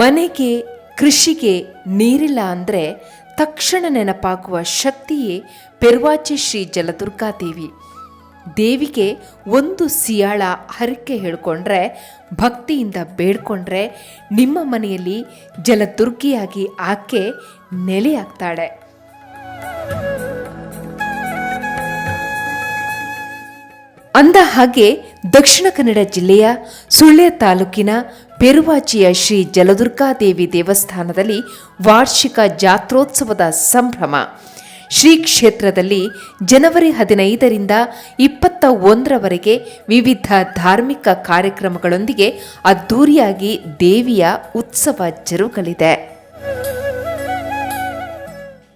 ಮನೆಗೆ, ಕೃಷಿಗೆ ನೀರಿಲ್ಲ ಅಂದರೆ ತಕ್ಷಣ ನೆನಪಾಗುವ ಶಕ್ತಿಯೇ ಪೆರ್ವಾಚಿ ಶ್ರೀ ಜಲದುರ್ಗಾದೇವಿ. ದೇವಿಗೆ ಒಂದು ಸಿಯಾಳ ಹರಕೆ ಹೇಳಿಕೊಂಡ್ರೆ, ಭಕ್ತಿಯಿಂದ ಬೇಡ್ಕೊಂಡ್ರೆ ನಿಮ್ಮ ಮನೆಯಲ್ಲಿ ಜಲದುರ್ಗಿಯಾಗಿ ಆಕೆ ನೆಲೆಯಾಗ್ತಾಳೆ ಅಂದ ಹಾಗೆ ದಕ್ಷಿಣ ಕನ್ನಡ ಜಿಲ್ಲೆಯ ಸುಳ್ಯ ತಾಲೂಕಿನ ಪೆರುವಾಚಿಯ ಶ್ರೀ ಜಲದುರ್ಗಾದೇವಿ ದೇವಸ್ಥಾನದಲ್ಲಿ ವಾರ್ಷಿಕ ಜಾತ್ರೋತ್ಸವದ ಸಂಭ್ರಮ. ಶ್ರೀ ಕ್ಷೇತ್ರದಲ್ಲಿ ಜನವರಿ ಹದಿನೈದರಿಂದ ಇಪ್ಪತ್ತ ಒಂದರವರೆಗೆ ವಿವಿಧ ಧಾರ್ಮಿಕ ಕಾರ್ಯಕ್ರಮಗಳೊಂದಿಗೆ ಅದ್ದೂರಿಯಾಗಿ ದೇವಿಯ ಉತ್ಸವ ಜರುಗಲಿದೆ.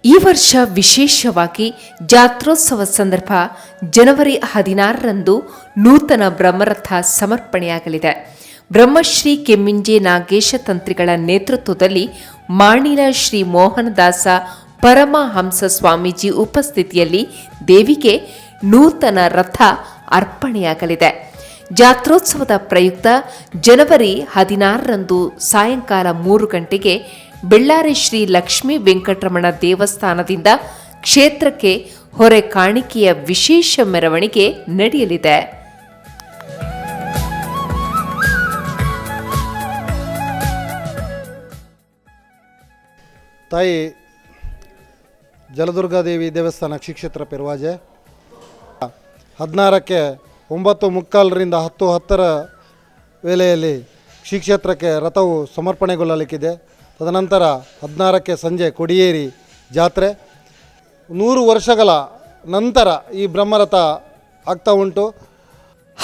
ಈ ವರ್ಷ ವಿಶೇಷವಾಗಿ ಜಾತ್ರೋತ್ಸವ ಸಂದರ್ಭ ಜನವರಿ ಹದಿನಾರರಂದು ನೂತನ ಬ್ರಹ್ಮರಥ ಸಮರ್ಪಣೆಯಾಗಲಿದೆ. ಬ್ರಹ್ಮಶ್ರೀ ಕೆಮ್ಮಿಂಜೆ ನಾಗೇಶ ತಂತ್ರಿಗಳ ನೇತೃತ್ವದಲ್ಲಿ ಮಾಣಿಲ ಶ್ರೀ ಮೋಹನದಾಸ ಪರಮಹಂಸ ಸ್ವಾಮೀಜಿ ಉಪಸ್ಥಿತಿಯಲ್ಲಿ ದೇವಿಗೆ ನೂತನ ರಥ ಅರ್ಪಣೆಯಾಗಲಿದೆ. ಜಾತ್ರೋತ್ಸವದ ಪ್ರಯುಕ್ತ ಜನವರಿ ಹದಿನಾರರಂದು ಸಾಯಂಕಾಲ ಮೂರು ಗಂಟೆಗೆ ಬೆಳ್ಳಾರಿ ಶ್ರೀ ಲಕ್ಷ್ಮೀ ವೆಂಕಟರಮಣ ದೇವಸ್ಥಾನದಿಂದ ಕ್ಷೇತ್ರಕ್ಕೆ ಹೊರೆ ಕಾಣಿಕೆಯ ವಿಶೇಷ ಮೆರವಣಿಗೆ ನಡೆಯಲಿದೆ. ತಾಯಿ ಜಲದುರ್ಗಾದೇವಿ ದೇವಸ್ಥಾನ ಕ್ಷೇತ್ರ ಪೆರ್ವಾಜೆ. ಹದಿನಾರಕ್ಕೆ ಒಂಬತ್ತು ಮುಕ್ಕಾಲರಿಂದ ಹತ್ತು ಹತ್ತರ ವೇಳೆಯಲ್ಲಿ ಶ್ರೀಕ್ಷೇತ್ರಕ್ಕೆ ರಥವು ಸಮರ್ಪಣೆಗೊಳ್ಳಲಿಕ್ಕಿದೆ. ತದನಂತರ ಹದಿನಾರಕ್ಕೆ ಸಂಜೆ ಕೊಡಿಯೇರಿ ಜಾತ್ರೆ. ನೂರು ವರ್ಷಗಳ ನಂತರ ಈ ಬ್ರಹ್ಮರಥ ಆಗ್ತಾ ಉಂಟು.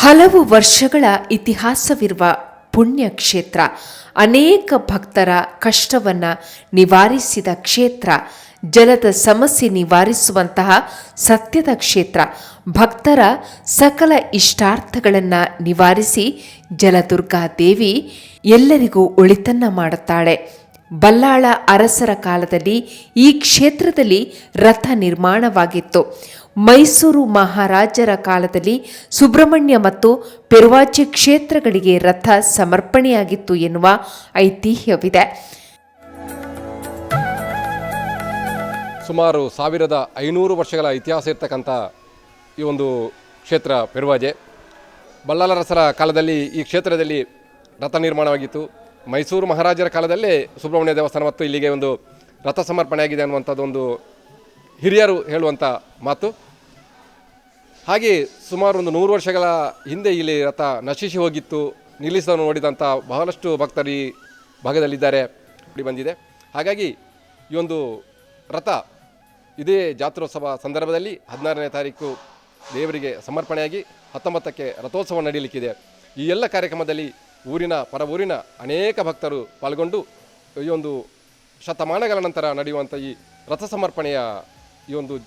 ಹಲವು ವರ್ಷಗಳ ಇತಿಹಾಸವಿರುವ ಪುಣ್ಯ ಕ್ಷೇತ್ರ ಅನೇಕ ಭಕ್ತರ ಕಷ್ಟವನ್ನ ನಿವಾರಿಸಿದ ಕ್ಷೇತ್ರ. ಜಲದ ಸಮಸ್ಯೆ ನಿವಾರಿಸುವಂತಹ ಸತ್ಯದ ಕ್ಷೇತ್ರ. ಭಕ್ತರ ಸಕಲ ಇಷ್ಟಾರ್ಥಗಳನ್ನು ನಿವಾರಿಸಿ ಜಲದುರ್ಗಾ ದೇವಿ ಎಲ್ಲರಿಗೂ ಒಳಿತನ್ನ ಮಾಡುತ್ತಾಳೆ. ಬಲ್ಲಾಳ ಅರಸರ ಕಾಲದಲ್ಲಿ ಈ ಕ್ಷೇತ್ರದಲ್ಲಿ ರಥ ನಿರ್ಮಾಣವಾಗಿತ್ತು. ಮೈಸೂರು ಮಹಾರಾಜರ ಕಾಲದಲ್ಲಿ ಸುಬ್ರಹ್ಮಣ್ಯ ಮತ್ತು ಪೆರುವಾಚಿ ಕ್ಷೇತ್ರಗಳಿಗೆ ರಥ ಸಮರ್ಪಣೆಯಾಗಿತ್ತು ಎನ್ನುವ ಐತಿಹ್ಯವಿದೆ. ಸುಮಾರು ಸಾವಿರದ ಐನೂರು ವರ್ಷಗಳ ಇತಿಹಾಸ ಇರ್ತಕ್ಕಂಥ ಈ ಒಂದು ಕ್ಷೇತ್ರ ಪೆರುವಾಜೆ ಬಲ್ಲಾಳರಸರ ಕಾಲದಲ್ಲಿ ಈ ಕ್ಷೇತ್ರದಲ್ಲಿ ರಥ ನಿರ್ಮಾಣವಾಗಿತ್ತು. ಮೈಸೂರು ಮಹಾರಾಜರ ಕಾಲದಲ್ಲೇ ಸುಬ್ರಹ್ಮಣ್ಯ ದೇವಸ್ಥಾನ ಮತ್ತು ಇಲ್ಲಿಗೆ ಒಂದು ರಥ ಸಮರ್ಪಣೆ ಆಗಿದೆ ಒಂದು ಹಿರಿಯರು ಹೇಳುವಂಥ ಮಾತು. ಹಾಗೆ ಸುಮಾರು ಒಂದು ನೂರು ವರ್ಷಗಳ ಹಿಂದೆ ಇಲ್ಲಿ ರಥ ನಶಿಸಿ ಹೋಗಿತ್ತು ನಿಲ್ಲಿಸೋದನ್ನು ನೋಡಿದಂಥ ಬಹಳಷ್ಟು ಭಕ್ತರು ಈ ಭಾಗದಲ್ಲಿದ್ದಾರೆ ಬಂದಿದೆ. ಹಾಗಾಗಿ ಈ ಒಂದು ರಥ ಇದೇ ಜಾತ್ರೋತ್ಸವ ಸಂದರ್ಭದಲ್ಲಿ ಹದಿನಾರನೇ ತಾರೀಕು ದೇವರಿಗೆ ಸಮರ್ಪಣೆಯಾಗಿ ಹತ್ತೊಂಬತ್ತಕ್ಕೆ ರಥೋತ್ಸವ ನಡೆಯಲಿಕ್ಕಿದೆ ಈ ಎಲ್ಲ ಕಾರ್ಯಕ್ರಮದಲ್ಲಿ ಊರಿನ, ಪರ ಊರಿನ ಅನೇಕ ಭಕ್ತರು ಪಾಲ್ಗೊಂಡು ಈ ಒಂದು ಶತಮಾನಗಳ ನಂತರ ನಡೆಯುವಂಥ ಈ ರಥ ಸಮರ್ಪಣೆಯ ಈ ಒಂದು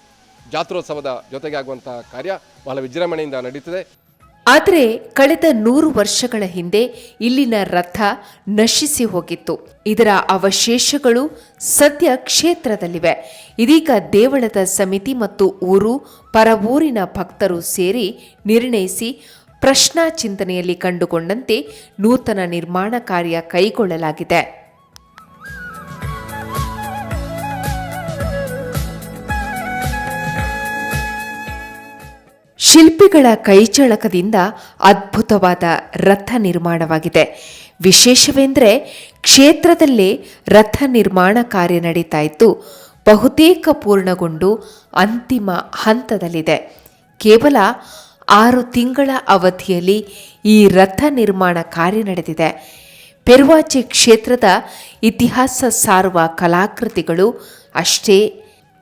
ಜಾತ್ರೋತ್ಸವದ ಜೊತೆಗೆ ಆಗುವಂಥ ಕಾರ್ಯ ಬಹಳ ವಿಜೃಂಭಣೆಯಿಂದ ನಡೀತದೆ. ಆದರೆ ಕಳೆದ ನೂರು ವರ್ಷಗಳ ಹಿಂದೆ ಇಲ್ಲಿನ ರಥ ನಶಿಸಿ ಹೋಗಿತ್ತು. ಇದರ ಅವಶೇಷಗಳು ಸದ್ಯ ಕ್ಷೇತ್ರದಲ್ಲಿವೆ. ಇದೀಗ ದೇವಳದ ಸಮಿತಿ ಮತ್ತು ಊರು ಪರವೂರಿನ ಭಕ್ತರು ಸೇರಿ ನಿರ್ಣಯಿಸಿ ಪ್ರಶ್ನಾ ಚಿಂತನೆಯಲ್ಲಿ ಕಂಡುಕೊಂಡಂತೆ ನೂತನ ನಿರ್ಮಾಣ ಕಾರ್ಯ ಕೈಗೊಳ್ಳಲಾಗಿದೆ. ಶಿಲ್ಪಿಗಳ ಕೈಚಳಕದಿಂದ ಅದ್ಭುತವಾದ ರಥ ನಿರ್ಮಾಣವಾಗಿದೆ. ವಿಶೇಷವೆಂದರೆ ಕ್ಷೇತ್ರದಲ್ಲೇ ರಥ ನಿರ್ಮಾಣ ಕಾರ್ಯ ನಡೀತಾ ಇದ್ದು, ಬಹುತೇಕ ಪೂರ್ಣಗೊಂಡು ಅಂತಿಮ ಹಂತದಲ್ಲಿದೆ. ಕೇವಲ ಆರು ತಿಂಗಳ ಅವಧಿಯಲ್ಲಿ ಈ ರಥ ನಿರ್ಮಾಣ ಕಾರ್ಯ ನಡೆದಿದೆ. ಪೆರ್ವಾಚಿ ಕ್ಷೇತ್ರದ ಇತಿಹಾಸ ಸಾರುವ ಕಲಾಕೃತಿಗಳು ಅಷ್ಟೇ.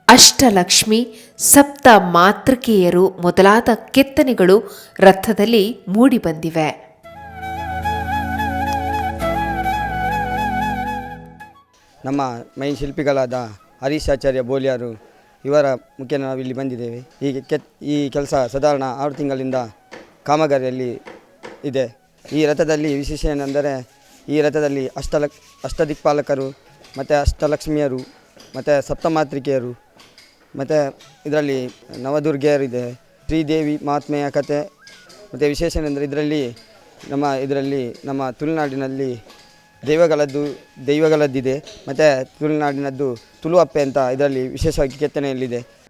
ಅಷ್ಟಲಕ್ಷ್ಮಿ, ಸಪ್ತ ಮಾತೃಕೆಯರು ಮೊದಲಾದ ಕೆತ್ತನೆಗಳು ರಥದಲ್ಲಿ ಮೂಡಿಬಂದಿವೆ ನಮ್ಮ ಮೈನ್ ಶಿಲ್ಪಿಗಳಾದ ಹರೀಶ್ ಆಚಾರ್ಯ ಬೋಲಿಯಾರು ಇವರ ಮುಖ್ಯ ನಾವು ಇಲ್ಲಿ ಬಂದಿದ್ದೇವೆ. ಈ ಕೆ, ಈ ಕೆಲಸ ಸಾಧಾರಣ ಆರು ತಿಂಗಳಿಂದ ಕಾಮಗಾರಿಯಲ್ಲಿ ಇದೆ. ಈ ರಥದಲ್ಲಿ ವಿಶೇಷ ಏನೆಂದರೆ, ಈ ರಥದಲ್ಲಿ ಅಷ್ಟಲಕ್ ಅಷ್ಟದಿಕ್ಪಾಲಕರು, ಮತ್ತು ಅಷ್ಟಲಕ್ಷ್ಮಿಯರು, ಮತ್ತು ಸಪ್ತಮಾತ್ರಿಕೆಯರು, ಮತ್ತು ಇದರಲ್ಲಿ ನವದುರ್ಗೆಯರಿದೆ. ಶ್ರೀದೇವಿ ಮಹಾತ್ಮೆಯ ಕತೆ, ಮತ್ತು ವಿಶೇಷ ಏನೆಂದರೆ, ಇದರಲ್ಲಿ ನಮ್ಮ ಇದರಲ್ಲಿ ನಮ್ಮ ತುಳುನಾಡಿನಲ್ಲಿ ದೈವಗಳದ್ದು ದೈವಗಳದ್ದಿದೆ. ಮತ್ತು ತುಳುನಾಡಿನದ್ದು ತುಳು ಅಪ್ಪೆ ಅಂತ ಇದರಲ್ಲಿ ವಿಶೇಷವಾಗಿ ಕೆತ್ತನೆಯಲ್ಲಿದೆ.